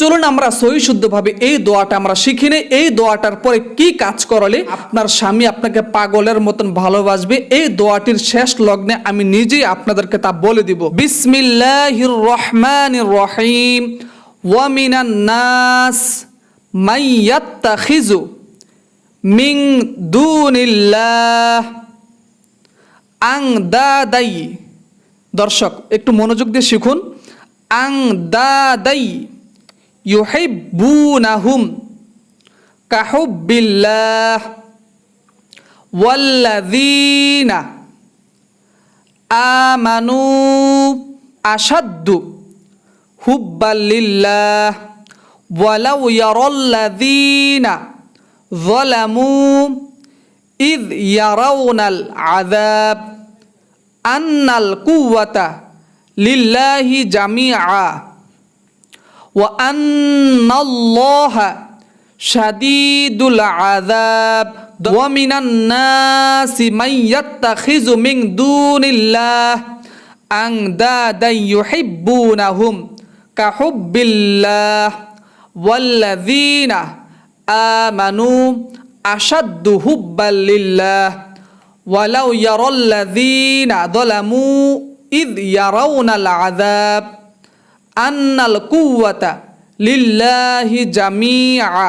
চলুন আমরা সহি শুদ্ধভাবে এই দোয়াটা আমরা শিখে নেই এই দোয়াটার পরে কি কাজ করলে আপনার স্বামী আপনাকে পাগলের মতন ভালোবাসবে? এই দোয়াটির শেষ লগ্নে আমি নিজেই আপনাদেরকে তা বলে দিব। বিসমিল্লাহির রহমানির রহিম। ওয়ামিনান নাস মাইয়াত্তাখিজু মিং দুনিল্লাহ আং দা দাই দর্শক, একটু মনোযোগ দিয়ে শিখুন। আং يحبونهم كحب الله والذين آمنوا أشد حبا لله ولو يرى الذين ظلموا إذ يرون العذاب أن القوة لله جميعا وأن الله شديد العذاب ومن الناس من يتخذ من دون الله أندادا يحبونهم كحب الله والذين آمنوا أشد حبا لله ولو يرى الذين ظلموا إذ يرون العذاب আন্নাল কুয়াতা লিল্লাহি জামিআ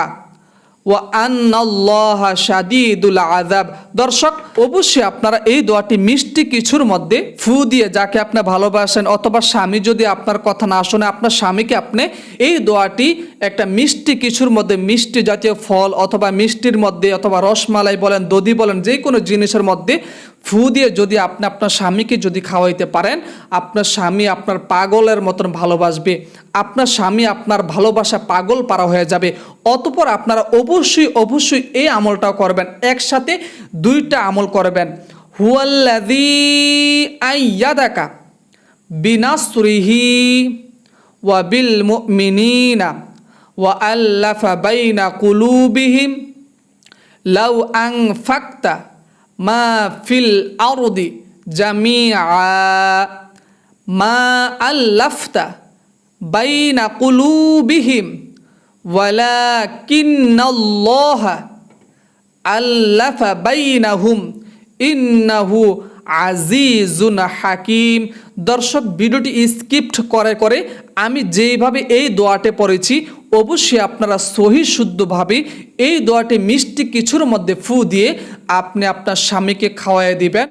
ও আন্নাল্লাহ শাদীদুল আজাব দর্শক অবশ্যই আপনারা এই দোয়াটি মিষ্টি কিছুর মধ্যে ফু দিয়ে যাকে আপনি ভালোবাসেন অথবা স্বামী যদি আপনার কথা না শোনে আপনার স্বামীকে আপনি এই দোয়াটি একটা মিষ্টি কিছুর মধ্যে, মিষ্টি জাতীয় ফল অথবা মিষ্টির মধ্যে অথবা রসমালাই বলেন, দধি বলেন, যে কোনো জিনিসের মধ্যে ফু দিয়ে যদি আপনি আপনার স্বামীকে যদি খাওয়াইতে পারেন, আপনার স্বামী আপনার পাগলের মতন ভালোবাসবে। আপনার স্বামী আপনার ভালোবাসা পাগল পারা হয়ে যাবে। অতপর আপনারা অবশ্যই অবশ্যই এই আমলটাও করবেন। একসাথে দুইটা আমল করবেন। হুয়াল্লাযী আইয়াদাকা বিনাসরিহি ওয়া বিল মুমিনিনা ওয়া আল্লাফা বাইনা কুলুবিহিম। লাউ আং ফাক্তা মা ফিল আরদি জামিআ। মা আল্লাফতা বাইনা কুলুবিহিম। ওয়ালাকিন্নাল্লাহা আল্লাফা বাইনাহুম ইন্নাহু আজিজুন হাকিম। দর্শক, ভিডিওটি স্কিপ্ট করে করে আমি যেইভাবে এই দোয়াটে পড়েছি, অবশ্যই আপনারা সহি শুদ্ধভাবে এই দোয়াটি মিষ্টি কিছুর মধ্যে ফু দিয়ে আপনি আপনার স্বামীকে খাওয়াই দিবেন।